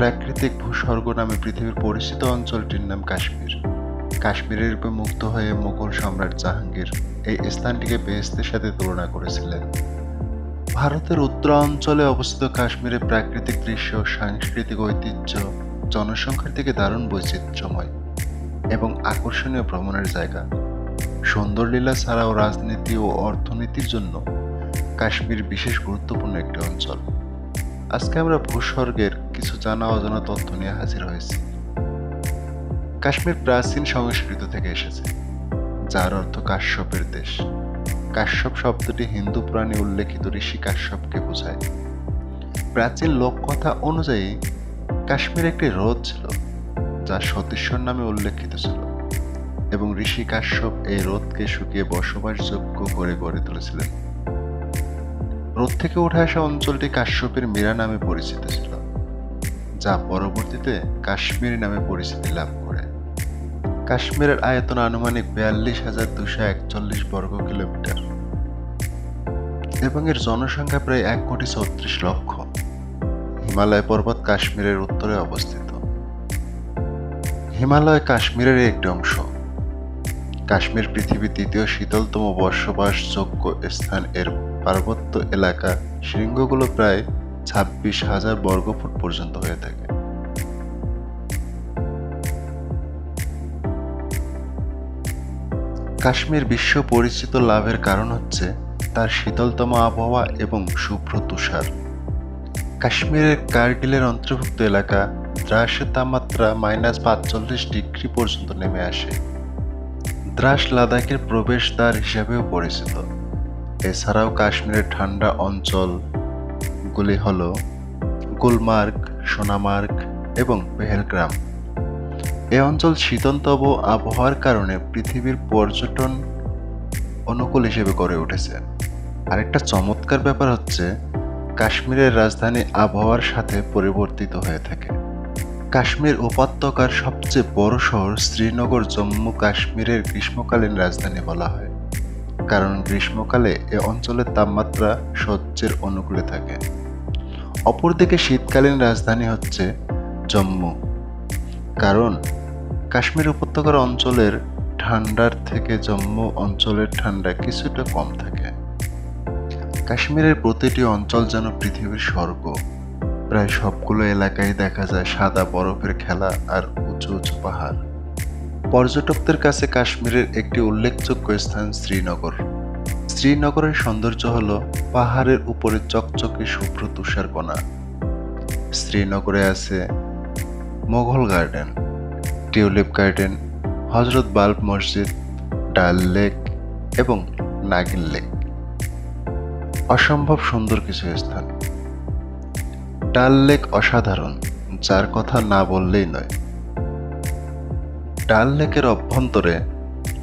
প্রাকৃতিক ভূস্বর্গ নামে পৃথিবীর পরিচিত অঞ্চলটির নাম কাশ্মীর। কাশ্মীরের রূপে মুগ্ধ হয়ে মুঘল সম্রাট জাহাঙ্গীর এই স্থানটিকে বেহেস্তের সাথে তুলনা করেছিলেন। ভারতের উত্তরাঞ্চলে অবস্থিত কাশ্মীরের প্রাকৃতিক দৃশ্য, সাংস্কৃতিক ঐতিহ্য, জনসংখ্যার থেকে দারুণ বৈচিত্র্যময় এবং আকর্ষণীয় ভ্রমণের জায়গা। সুন্দরলীলা ছাড়াও রাজনীতি ও অর্থনীতির জন্য কাশ্মীর বিশেষ গুরুত্বপূর্ণ একটি অঞ্চল। আজকে আমরা ভূস্বর্গের কিছু জানা অজানা তথ্য নিয়ে হাজির হয়েছি। কাশ্মীর প্রাচীন সংস্কৃত থেকে এসেছে, যার অর্থ কাশ্যপের দেশ। কাশ্যপ শব্দটি হিন্দু পুরাণে উল্লেখিত ঋষি কাশ্যপকে বোঝায়। প্রাচীন লোককথা অনুযায়ী, কাশ্মীর একটি হ্রদ ছিল, যা সতীশ্বর নামে উল্লেখিত ছিল, এবং ঋষি কাশ্যপ এই হ্রদকে শুকিয়ে বসবাসযোগ্য করে গড়ে তুলেছিলেন। হ্রদ থেকে উঠে আসা অঞ্চলটি কাশ্যপের মীরা নামে পরিচিত ছিল। যা পরবর্তীতে কাশ্মীর নামে পরিচিতি লাভ করে। কাশ্মীরের আয়তন আনুমানিক বিয়াল্লিশ হাজার দুশো একচল্লিশ বর্গ কিলোমিটার এবং এর জনসংখ্যা প্রায় এক কোটি চৌত্রিশ লক্ষ। হিমালয় পর্বত কাশ্মীরের উত্তরে অবস্থিত। হিমালয় কাশ্মীরের একটি অংশ। কাশ্মীর পৃথিবীর দ্বিতীয় শীতলতম বসবাসযোগ্য স্থান এর পার্বত্য এলাকা শৃঙ্গগুলো প্রায় ছাব্বিশ হাজার বর্গফুট পর্যন্ত হয়ে থাকে। কাশ্মীর বিশ্ব পরিচিত লাভের কারণ হচ্ছে তার শীতলতম আবহাওয়া এবং শুভ্র তুষার। কাশ্মীরের কার্গিলের অন্তর্ভুক্ত এলাকা দ্রাসের তাপমাত্রা মাইনাস পাঁচচল্লিশ ডিগ্রি পর্যন্ত নেমে আসে। দ্রাস লাদাখের প্রবেশদ্বার হিসেবেও পরিচিত। এছাড়াও কাশ্মীরের ঠান্ডা অঞ্চলগুলি হল গুলমার্গ, সোনামার্গ এবং পেহেলগ্রাম। এই অঞ্চল শীতলতম আবহাওয়ার কারণে পৃথিবীর পর্যটন অনুকূল হিসেবে গড়ে উঠেছে। আরেকটা চমৎকার ব্যাপার হচ্ছে, কাশ্মীরের রাজধানী আবহাওয়ার সাথে পরিবর্তিত হয়ে থাকে। কাশ্মীর উপত্যকার সবচেয়ে বড় শহর শ্রীনগর, জম্মু কাশ্মীরের গ্রীষ্মকালীন রাজধানী বলা হয়। কারণ গ্রীষ্মকালে এ অঞ্চলের তাপমাত্রা সহ্যের অনুকূলে থাকে। অপরদিকে শীতকালীন রাজধানী হচ্ছে জম্মু। কারণ কাশ্মীর উপত্যকার অঞ্চলের ঠান্ডার থেকে জম্মু অঞ্চলের ঠান্ডা কিছুটা কম থাকে। কাশ্মীরের প্রতিটি অঞ্চল যেন পৃথিবীর স্বর্গ। প্রায় সবগুলো এলাকায় দেখা যায় সাদা বরফের খেলা আর উঁচু উঁচু পাহাড়। পর্যটকদের কাছে কাশ্মীরের একটি উল্লেখযোগ্য স্থান শ্রীনগর। শ্রীনগরের সৌন্দর্য হল পাহাড়ের উপরে চকচকে শুভ্র তুষার কণা। শ্রীনগরে আছে Mughal garden, tulip garden, Hazratbal মসজিদ, ডাল লেক এবং নাগিন লেক। অসম্ভব সুন্দর কিছু স্থান। ডাল লেক অসাধারণ, যার কথা না বললেই নয়। ডাল লেকের অভ্যন্তরে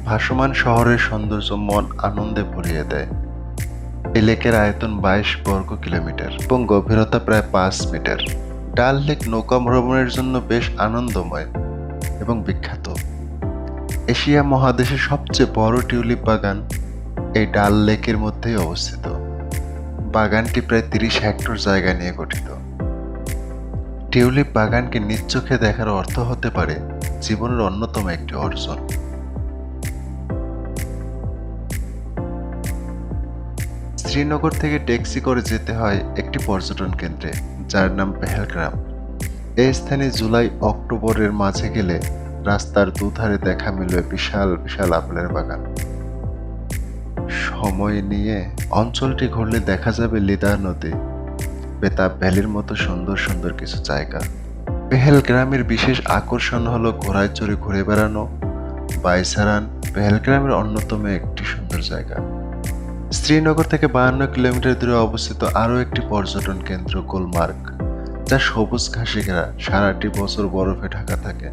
ভাসমান শহরের সৌন্দর্য মন আনন্দে ভরিয়ে দেয়। এই লেকের আয়তন বাইশ বর্গ কিলোমিটার এবং গভীরতা প্রায় পাঁচ মিটার। ডাল লেক নৌকা ভ্রমণের জন্য বেশ আনন্দময় এবং বিখ্যাত। এশিয়া মহাদেশের সবচেয়ে বড় টিউলিপ বাগান এই ডাল লেকের মধ্যেই অবস্থিত। বাগানটি প্রায় তিরিশ হেক্টর জায়গা নিয়ে গঠিত। টিউলিপ বাগানকে নিজ চোখে দেখার অর্থ হতে পারে জীবনের অন্যতম একটি অর্জন। শ্রীনগর থেকে ট্যাক্সি করে যেতে হয় একটি পর্যটন কেন্দ্রে, যার নাম পেহেলগ্রাম। এই স্থানে জুলাই, অক্টোবরের মাঝে গেলে রাস্তার দুধারে দেখা মিলবে বিশাল বিশাল আপেলের বাগান। সময় নিয়ে অঞ্চলটি ঘুরলে দেখা যাবে লিদা নদী, বেতাব ভ্যালির মতো সুন্দর সুন্দর কিছু জায়গা। পেহেল গ্রামের বিশেষ আকর্ষণ হলো ঘোড়ায় চড়ে ঘুরে বেড়ানো বাইসারান পেহেল গ্রামের অন্যতম একটি সুন্দর জায়গা। শ্রীনগর থেকে বাহান্ন কিলোমিটার দূরে অবস্থিত আরও একটি পর্যটন কেন্দ্র গোলমার্গ, যা সবুজ ঘাসে ঘেরা সারাটি বছর বরফে ঢাকা থাকে।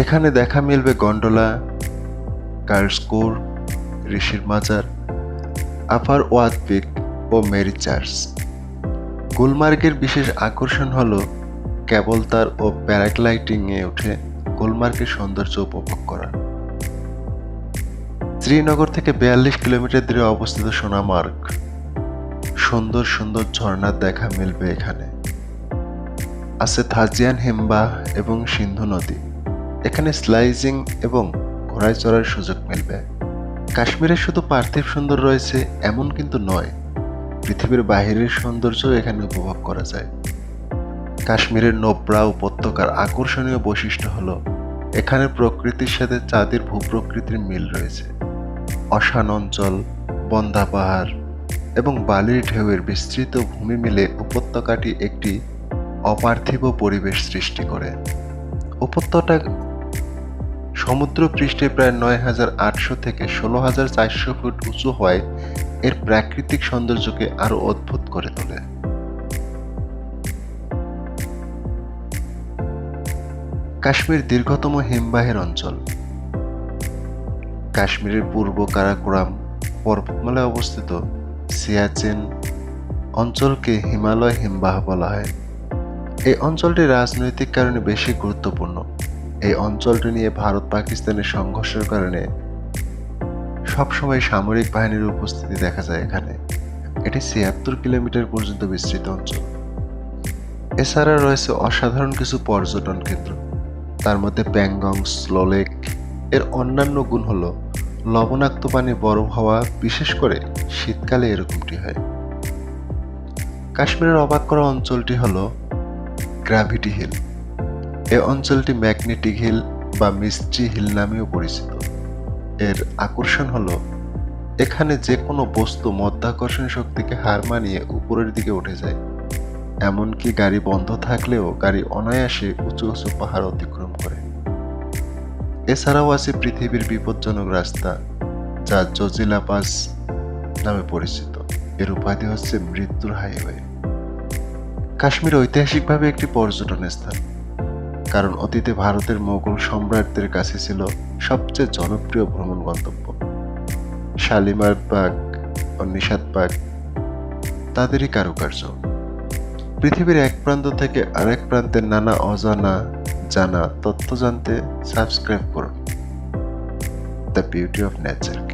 এখানে দেখা মিলবে গন্ডোলা কার্লস্কোর ঋষির মাজার, আপার ওয়াদ পিক ও মেরি চার্চ। গুলমার্গের বিশেষ আকর্ষণ হল কেবল তার ও প্যারাগ্লাইডিংয়ে উঠে গুলমার্গের সৌন্দর্য উপভোগ করা। শ্রীনগর থেকে বিয়াল্লিশ কিলোমিটার দূরে অবস্থিত সোনামার্গ। সুন্দর সুন্দর ঝর্ণার দেখা মিলবে এখানে। আছে থাজিয়ান হিমবাহ এবং সিন্ধু নদী। এখানে স্লাইজিং এবং ঘোড়ায় চড়ার সুযোগ মিলবে। কাশ্মীরে শুধু পার্থিব সুন্দর রয়েছে এমন কিন্তু নয়, পৃথিবীর বাহিরের সৌন্দর্য এখানে উপভোগ করা যায়। কাশ্মীরের নোবরা উপত্যকার আকর্ষণীয় বৈশিষ্ট্য হল, এখানে প্রকৃতির সাথে চাঁদের ভূপ্রকৃতির মিল রয়েছে। অশান অঞ্চল বন্দা পাহাড় এবং বালির ঢেউয়ের বিস্তৃত ভূমি মিলে উপত্যকাটি একটি অপার্থিব পরিবেশ সৃষ্টি করে। উপত্যকা সমুদ্র পৃষ্ঠে প্রায় নয় হাজার আটশো থেকে ষোলো হাজার চারশো ফুট উঁচু হওয়ায় এর প্রাকৃতিক সৌন্দর্যকে আরও অদ্ভুত করে তোলে। কাশ্মীর দীর্ঘতম হিমবাহের অঞ্চল। কাশ্মীরের পূর্ব কারাকোরাম পর্বতমালায় অবস্থিত সিয়াচেন অঞ্চলকে হিমালয় হিমবাহ বলা হয়। এই অঞ্চলটি রাজনৈতিক কারণে বেশি গুরুত্বপূর্ণ। এই অঞ্চলটি নিয়ে ভারত পাকিস্তানের সংঘর্ষের কারণে সবসময় সামরিক বাহিনীর উপস্থিতি দেখা যায় এখানে। এটি ছিয়াত্তর কিলোমিটার পর্যন্ত বিস্তৃত অঞ্চল। এছাড়া রয়েছে অসাধারণ কিছু পর্যটন কেন্দ্র। তার মধ্যে প্যাংগং, স্লোলেক এর অন্যান্য গুণ হলো লবণাক্ত পানি বরফ হওয়া, বিশেষ করে শীতকালে এরকমটি হয়। কাশ্মীরের অবাক করা অঞ্চলটি হলো গ্র্যাভিটি হিল। এই অঞ্চলটি ম্যাগনেটিক হিল বা মিস্ট্রি হিল নামেও পরিচিত। এর আকর্ষণ হল এখানে যে কোনো বস্তু মধ্যাকর্ষণ শক্তিকে হার মানিয়ে উপরের দিকে উঠে যায়। এমনকি গাড়ি বন্ধ থাকলেও গাড়ি অনায়াসে উঁচু উঁচু পাহাড় অতিক্রম করে। এছাড়াও আছে পৃথিবীর বিপজ্জনক রাস্তা, যা জজিলা পাস নামে পরিচিত। এর উপাধি হচ্ছে মৃত্যুর হাইওয়ে। কাশ্মীর ঐতিহাসিকভাবে একটি পর্যটন স্থান, কারণ অতীতে ভারতের মোগল সম্রাটদের কাছে ছিল সবচেয়ে জনপ্রিয় ভ্রমণ গন্তব্য। শালিমার বাগ ও নিষাদ বাগ তাদেরই কারুকার্য। পৃথিবীর এক প্রান্ত থেকে আরেক প্রান্তের নানা অজানা জানা তথ্য জানতে সাবস্ক্রাইব করুন। the beauty of nature.